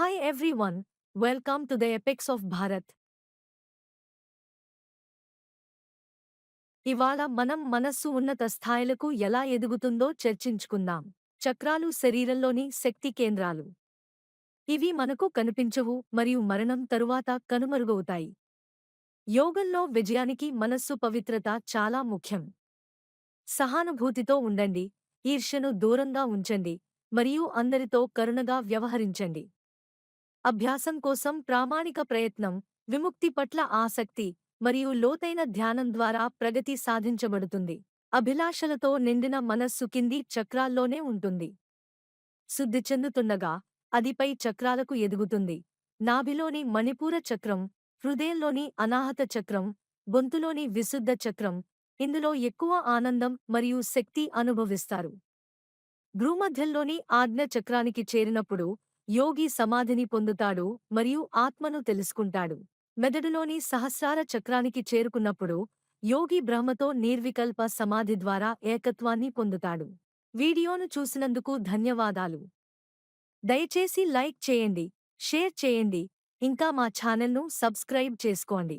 Hi everyone, welcome to the epics of Bharat ఇవాళ మనం మనస్సు ఉన్నత స్థాయిలకు ఎలా ఎదుగుతుందో చర్చించుకుందాం. చక్రాలు శరీరంలోని శక్తి కేంద్రాలు. ఇవి మనకు కనిపించవు మరియు మరణం తరువాత కనుమరుగవుతాయి. యోగంలో విజయానికి మనస్సు పవిత్రత చాలా ముఖ్యం. సహానుభూతితో ఉండండి ఈర్ష్యను దూరంగా ఉంచండి మరియు అందరితో కరుణగా వ్యవహరించండి. అభ్యాసం కోసం ప్రామాణిక ప్రయత్నం విముక్తి పట్ల ఆసక్తి మరియు లోతైన ధ్యానం ద్వారా ప్రగతి సాధించబడుతుంది. అభిలాషలతో నిండిన మనస్సు కింది చక్రాల్లోనే ఉంటుంది. శుద్ధి చెందుతుండగా అదిపై చక్రాలకు ఎదుగుతుంది. నాభిలోని మణిపూర చక్రం హృదయంలోని అనాహత చక్రం గొంతులోని విశుద్ధ చక్రం ఇందులో ఎక్కువ ఆనందం మరియు శక్తి అనుభవిస్తారు. భ్రూమధ్యంలోని ఆజ్ఞ చక్రానికి చేరినప్పుడు యోగి సమాధిని పొందుతాడు మరియు ఆత్మను తెలుసుకుంటాడు. మెదడులోని సహస్రార చక్రానికి చేరుకున్నప్పుడు యోగి బ్రహ్మతో నిర్వికల్ప సమాధి ద్వారా ఏకత్వాన్ని పొందుతాడు. వీడియోను చూసినందుకు ధన్యవాదాలు. దయచేసి లైక్ చేయండి షేర్ చేయండి ఇంకా మా ఛానల్ను సబ్స్క్రైబ్ చేసుకోండి.